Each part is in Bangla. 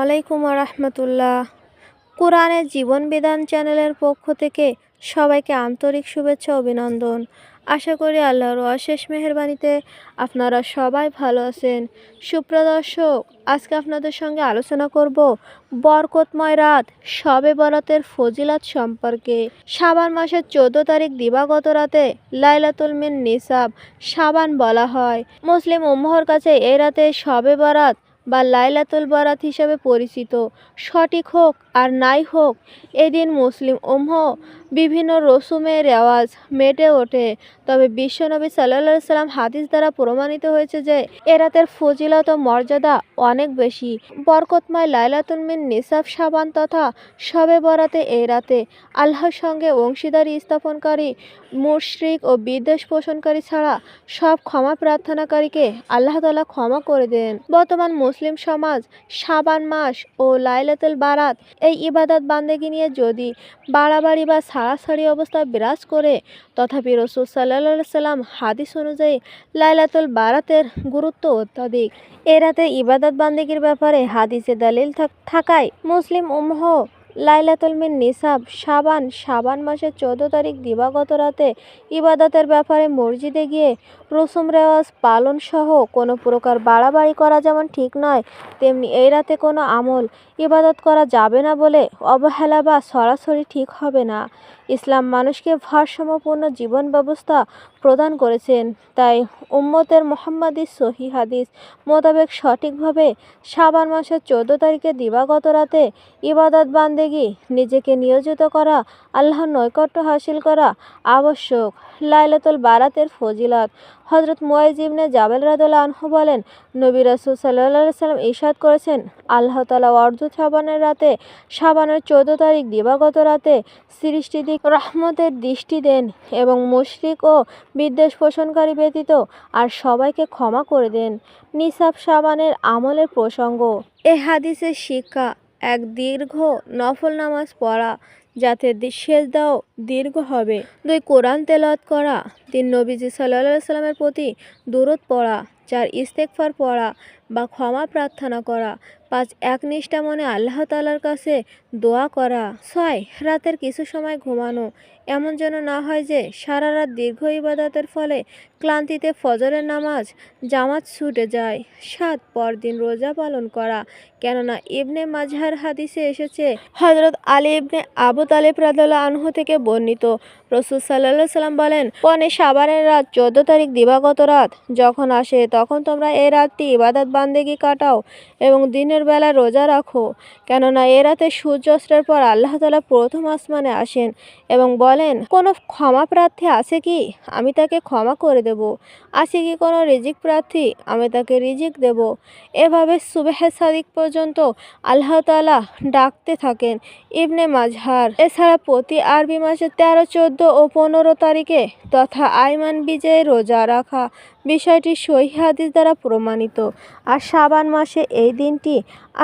আলাইকুম রহমতুল্লাহ কোরআনের জীবন বিধান চ্যানেলের পক্ষ থেকে সবাইকে আন্তরিক শুভেচ্ছা, অভিনন্দন। আশা করি আল্লাহর অশেষ মেহরবানিতে আপনারা সবাই ভালো আছেন। সুপ্রদর্শক আজকে আপনাদের সঙ্গে আলোচনা করব বরকতময় রাত শবে বরাতের ফজিলাত সম্পর্কে। সাবান মাসের চোদ্দ তারিখ দিবাগত রাতে লাইলাতুল মিন নিসাব সাবান বলা হয়। মুসলিম উম্মহর কাছে এই রাতে শবে বরাত বা লাইলাতুল বরাত হিসাবে পরিচিত। সঠিক হোক। আর নাই হোক, এদিন মুসলিম উম্ম বিভিন্ন রসুমের রেওয়াজ মেটে ওঠে। তবে বিশ্বনবী সাল্লা সাল্লাম হাদিস দ্বারা প্রমাণিত হয়েছে যে এ রাতের ফজিলত ও মর্যাদা অনেক বেশি। বরকতময় লাইলাতুল মিন নিসাব সাবান তথা সবে বরাতে এই রাতে আল্লাহর সঙ্গে অংশীদারি স্থাপনকারী, মুশরিক ও বিদ্বেষ পোষণকারী ছাড়া সব ক্ষমা প্রার্থনাকারীকে আল্লাহ তালা ক্ষমা করে দেন। বর্তমান মুসলিম সমাজ সাবান মাস ও লাইলাতুল বারাত এই ইবাদত বান্দেগি নিয়ে যদি বাড়াবাড়ি বা সারাসারি অবস্থা বিরাজ করে, তথাপি রসুল সাল্লা সাল্লাম হাদিস অনুযায়ী লাইলাতুল বারাতের গুরুত্ব অত্যাধিক। এরাতে রাতে ইবাদত বান্দেগির ব্যাপারে হাদিসে দলিল থাক- থাকায় মুসলিম উম্মহ লাইলাতুল মিন নিসাব, সাবান সাবান মাসের চোদ্দ তারিখ দিবাগত রাতে ইবাদতের ব্যাপারে মসজিদে গিয়ে রসুম, রেওয়াজ, পালন সহ কোনো প্রকার বাড়াবাড়ি করা যেমন ঠিক নয়, তেমনি এই রাতে কোনো আমল ইবাদত করা যাবে না বলে অবহেলা বা সরাসরি ঠিক হবে না। ইসলাম মানুষকে ভারসাম্যপূর্ণ জীবন ব্যবস্থা প্রদান করেছেন। তাই উম্মতের মোহাম্মদী সহি হাদিস মোতাবেক সঠিকভাবে সাবান মাসের চোদ্দ তারিখে দিবাগত রাতে ইবাদত বান্দেগি নিজেকে নিয়োজিত করা, আল্লাহর নৈকট্য হাসিল করা আবশ্যক। লাইলাতুল বারাতের ফজিলাত। হজরত মুয়াইজ ইবনে জাবেল রাদুল্লাহ আনহু বলেন, নবী রাসুল সাল্লাহ সাল্লাম ইরশাদ করেছেন, আল্লাহ তালা অর্ধ সাবানের রাতে, সাবানের চোদ্দ তারিখ দিবাগত রাতে সৃষ্টি দিক রহমতের দৃষ্টি দেন এবং মুশরিক ও বিদ্বেষ পোষণকারী ব্যতীত আর সবাইকে ক্ষমা করে দেন। নিসাব সাবানের আমলের প্রসঙ্গ। এ হাদিসের শিক্ষা, এক দীর্ঘ নফল নামাজ পড়া যাতে শেষ সেজদাও দীর্ঘ হবে। দুই, কোরআন তেলাওয়াত করা। তিন, নবীজি সাল্লা সাল্লামের প্রতি দূরত পড়া। চার ইস্তেকফার পড়া বা ক্ষমা প্রার্থনা করা। পাঁচ একনিষ্ঠা মনে আল্লাহ তালার কাছে দোয়া করা। ছয়, রাতের কিছু সময় ঘুমানো। এমন যেন না হয় যে সারা রাত দীর্ঘ ইবাদতের ফলে ক্লান্তিতে ফজরের নামাজ, জামাত ছুটে যায়, সাত পরদিন রোজা পালন করা। কেননা ইবনে মাঝহার হাদিসে এসেছে হজরত আলী ইবনে আবু তালেব রাদ আনহু থেকে বর্ণিত রসুল সাল্লাহ সাল্লাম বলেন, পনে সাবানের রাত চোদ্দ তারিখ দিবাগত রাত। যখন আসে, তখন তোমরা এই রাতটি ইবাদত বান্দেগি কাটাও এবং দিনের বেলা রোজা রাখো। কেননা এ রাতে সূর্যাস্তের পর আল্লাহ তালা প্রথম আসমানে আসেন এবং বলেন, কোনো ক্ষমা প্রার্থী আছে কি? আমি তাকে ক্ষমা করে দেব। আছে কি কোনো রিজিক প্রার্থী? আমি তাকে রিজিক দেব। এভাবে সুবেহে সাদিক পর্যন্ত আল্লাহ তালা ডাকতে থাকেন ইবনে মাঝহার এছাড়া প্রতি আরবি মাসে তেরো চোদ্দ ও পনেরো তারিখে তথা আইমান বিজয়ে রোজা রাখা বিষয়টি সহি হাদিস দ্বারা প্রমাণিত। আর সাবান মাসে এই দিনটি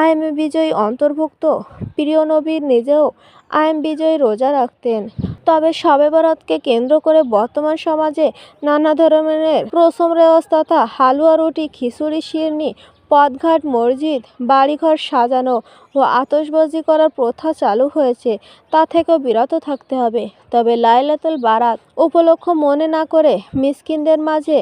আইম বিজয়ী অন্তর্ভুক্ত। প্রিয় নবীর নিজেও আইম বিজয়ী রোজা রাখতেন। তবে শবে বরাতকে কেন্দ্র করে বর্তমান সমাজে নানা ধরনের রসম রেওয়াজ তথা হালুয়া রুটি, খিচুড়ি, শিরনি পথঘাট মসজিদ, বাড়িঘর সাজানো ও আতশবাজি করার প্রথা চালু হয়েছে। তা থেকেও বিরত থাকতে হবে। তবে লাইলাতুল বারাত উপলক্ষ মনে না করে মিসকিনদের মাঝে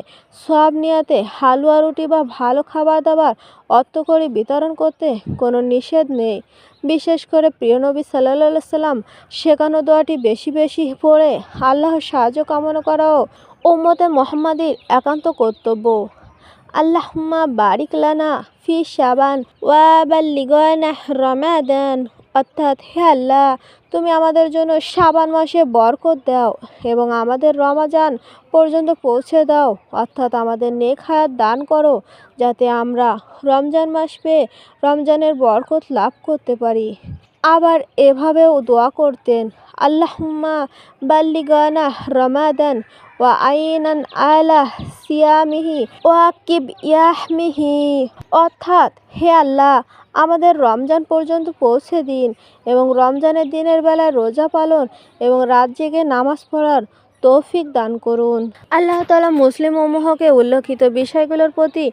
সব নিয়াতে হালুয়া রুটি বা ভালো খাবার দাবার অর্থ করে বিতরণ করতে কোনো নিষেধ নেই। বিশেষ করে প্রিয় নবী সাল্লা সাল্লাম শেখানো দোয়াটি বেশি বেশি পড়ে আল্লাহর সাহায্য কামনা করাও উম্মতে মোহাম্মদীর একান্ত কর্তব্য। আল্লাহুম্মা বারিক লানা ফি শাবান ওয়া বাল্লিগানা রমাদান। অর্থাৎ হে আল্লাহ, তুমি আমাদের জন্য শাবান মাসে বরকত দাও এবং আমাদের রমাজান পর্যন্ত পৌঁছে দাও। অর্থাৎ আমাদের নেক হায়াত দান করো যাতে আমরা রমজান মাস পেয়ে রমজানের বরকত লাভ করতে পারি। আবার এভাবেও দোয়া করতেন, আল্লাহুম্মা বাল্লিগানা রমাদান আইনান আলা সিয়ামিহি ওয়াকিব ইয়াহমিহি অর্থাৎ, হে আল্লাহ, আমাদের রমজান পর্যন্ত পৌঁছে দিন এবং রমজানের দিনের বেলা রোজা পালন এবং রাত জেগে নামাজ পড়ার তৌফিক দান করুন। আল্লাহ তালা মুসলিম উম্মহকে উল্লেখিত বিষয়গুলোর প্রতি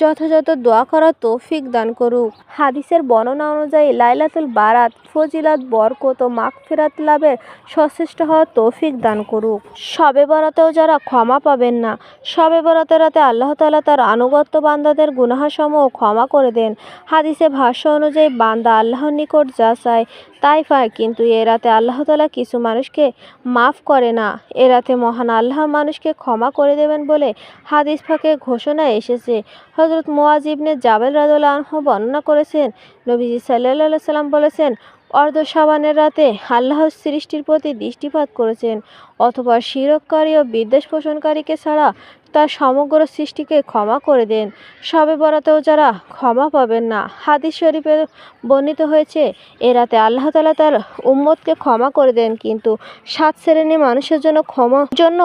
যথাযথ দোয়া করার তৌফিক দান করুক। হাদিসের বর্ণনা অনুযায়ী লাইলাতুল বারাত, ফজিলাত, বরকত ও মাগফিরাত লাভের সচেষ্ট হওয়ার তৌফিক দান করুক। সবে বরাতেও যারা ক্ষমা পাবেন না, সবে বরাতের রাতে আল্লাহ তাআলা তার আনুগত্য বান্দাদের গুনাহাসমূহ ক্ষমা করে দেন। হাদিসে ভাষ্য অনুযায়ী বান্দা আল্লাহর নিকট যা চায় তাই পায় কিন্তু এ রাতে আল্লাহ তাআলা কিছু মানুষকে মাফ করে না। এ রাতে মহান আল্লাহ মানুষকে ক্ষমা করে দেবেন বলে হাদিস ফাঁকে ঘোষণা এসেছে। হজরত মোয়াজিবনে জাবেল রাদুল্লাহ আনহু বর্ণনা করেছেন, নবীজি সাল্লাহ সাল্লাম বলেছেন, অর্ধ সাবানের রাতে আল্লাহর সৃষ্টির প্রতি দৃষ্টিপাত করেছেন, অথবা শিরককারী ও বিদ্বেষ পোষণকারীকে ছাড়া তার সমগ্র সৃষ্টিকে ক্ষমা করে দেন। সবে বরাতেও যারা ক্ষমা পাবেন না, হাদিস শরীফে বর্ণিত হয়েছে, এ রাতে আল্লাহ তালা তার উম্মতকে ক্ষমা করে দেন, কিন্তু সাত শ্রেণি মানুষের জন্য ক্ষমা জন্য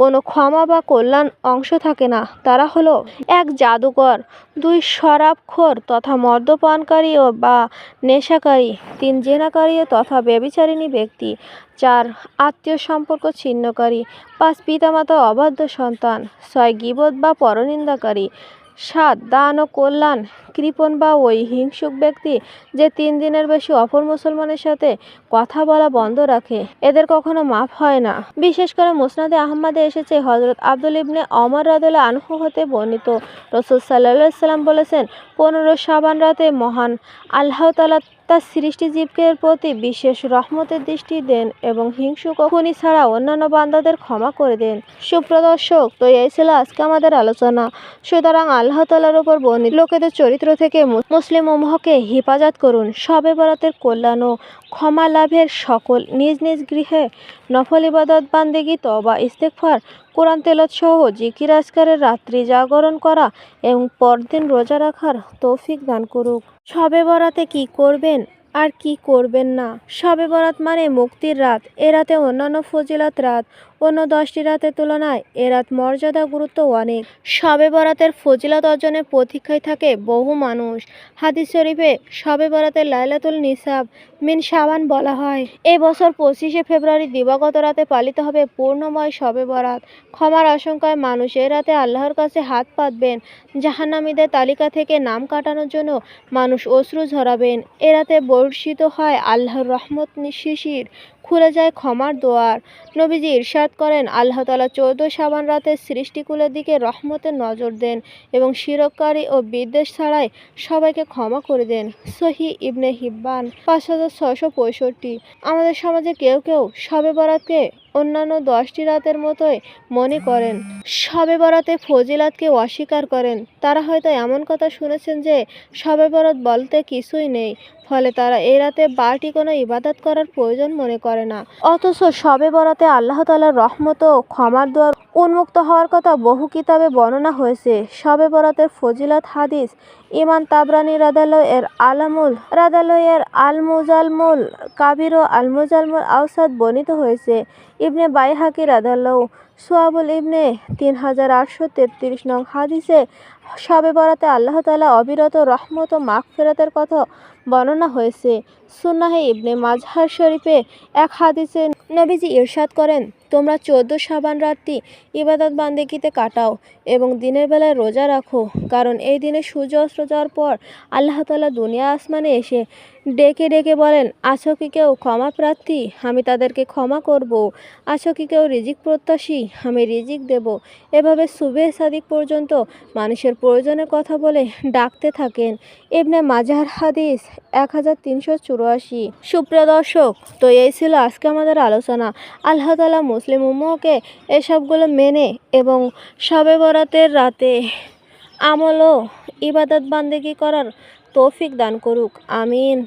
কোনো ক্ষমা বা কল্যাণ অংশ থাকে না। তারা হলো এক জাদুকর, দুই শরাবখোর তথা মদ্যপানকারী বা নেশাকারী, তিন জেনাকারী তথা ব্যভিচারিণী ব্যক্তি। চার আত্মীয় সম্পর্ক ছিন্নকারী, পাঁচ পিতামাতা অবাধ্য সন্তান, ছয় গিবত বা পরনিন্দাকারী, সাত দান ও কল্যাণ, কৃপণ বা ওই হিংসুক ব্যক্তি যে তিন দিনের বেশি অপর মুসলমানের সাথে কথা বলা বন্ধ রাখে, এদের কখনো মাফ হয় না। বিশেষ করে মুসনাদে আহমদে এসেছে হজরত আব্দুল ইবনে অমর রাদুল্লাহ আনহু হতে বর্ণিত। রসুল সাল্লাহ সাল্লাম বলেছেন, পনেরো সাবান রাতে মহান আল্লাহ তালা তার সৃষ্টিজীবকের প্রতি বিশেষ রহমতের দৃষ্টি দেন এবং হিংসুক ও খুনি ছাড়া অন্যান্য বান্দাদের ক্ষমা করে দেন। সুপ্রদর্শক তো এই ছিল আজকে আমাদের আলোচনা। সুতরাং আল্লাহ তালার উপর বর্ণিত লোকেদের চরিত্র থেকে মুসলিম উম্মহকে হেফাজত করুন। সবে বরাতের কল্যাণ ও ক্ষমা লাভের সকল নিজ নিজ গৃহে নফল ইবাদত, বান্দেগি তবা ইস্তেকফার কোরআন তেলত সহ জিকির আজকারের রাত্রি জাগরণ করা এবং পরদিন রোজা রাখার তৌফিক দান করুক। সবে বরাতে কি করবেন আর কি করবেন না? সবে বরাত মানে মুক্তির রাত। এ রাতে অন্যান্য ফজিলত রাত অন্য দশটি রাতের তুলনায় এ রাত মর্যাদা গুরুত্ব অনেক। সবে বরাতের ফজিলত অর্জনের প্রতীক্ষায় থাকে বহু মানুষ। হাদিস শরীফে সবে বরাতের লাইলাতুল নিসাব মিন সাবান বলা হয়, এ বছর পঁচিশে ফেব্রুয়ারি দিবাগত রাতে পালিত হবে পূর্ণময় সবে বরাত। ক্ষমার আশঙ্কায় মানুষ এ রাতে আল্লাহর কাছে হাত পাতবেন। জাহান্নামীদের তালিকা থেকে নাম কাটানোর জন্য মানুষ অশ্রু ঝরাবেন। এ রাতে বর্ষিত হয় আল্লাহর রহমত শিশির। খুলে যায় ক্ষমার দোয়ার। নবীজি ইরশাদ করেন, আল্লাহ তালা চৌদ্দ সাবান রাতে সৃষ্টিকুলের দিকে রহমতের নজর দেন এবং শিরককারী ও বিদ্বেষ ছাড়াই সবাইকে ক্ষমা করে দেন। সহি ইবনে হিব্বান, পাঁচ হাজার পঁয়ষট্টি। আমাদের সমাজে কেউ কেউ সবে বরাতকে অন্যান্য দশটি রাতের মতোই মনে করেন। সবে বরাতে ফজিলাতকে অস্বীকার করেন। তারা হয়তো এমন কথা শুনেছেন যে, সবে বরাত বলতে কিছুই নেই, ফলে তারা এই রাতে বারটি কোনো ইবাদত করার প্রয়োজন মনে করে না। অথচ সবে বরাতে আল্লাহ তালার রহমত ও ক্ষমার দোয়ার উন্মুক্ত হওয়ার কথা বহু কিতাবে বর্ণনা হয়েছে। সবে বরাতের ফজিলত হাদিস ইমান তাবরানি রাদালয়ের আলামুল রাদালয়ের এর আল কাবির ও আলমোজালমুল আউসাদ বর্ণিত হয়েছে। ইবনে বাইহাকি রাদাল্লাহ সোয়াবুল ইবনে তিন হাজার আটশো তেত্রিশ নং হাদিসে সবে বরাতে আল্লাহ তালা অবিরত রহমত ও মাগফিরাতের কথা বর্ণনা হয়েছে। সুন্নাহে ইবনে মাজহার শরীফে এক হাদিসে নবীজি ইরশাদ করেন, তোমরা চোদ্দ সাবান রাতটি ইবাদত বান্দেকিতে কাটাও এবং দিনের বেলায় রোজা রাখো, কারণ এই দিনে সূর্য অস্ত যাওয়ার পর আল্লাহ তালা দুনিয়া আসমানে এসে ডেকে ডেকে বলেন, আছো কি কেউ ক্ষমা প্রার্থী? আমি তাদেরকে ক্ষমা করব। আছো কি কেউ রিজিক প্রত্যাশী? আমি রিজিক দেব। এভাবে সুবে সাদিক পর্যন্ত মানুষের প্রয়োজনের কথা বলে ডাকতে থাকেন। ইবনে মাজার হাদিস এক হাজার তিনশো চুরাশি। সুপ্রিয় দর্শক, তো এই ছিল আজকে আমাদের আলোচনা। আল্লাহ তালা মুসলিম উম্মকে এসবগুলো মেনে এবং সবে বরাতের রাতে আমলও ইবাদত বান্দেগি করার তৌফিক দান করুক। আমিন।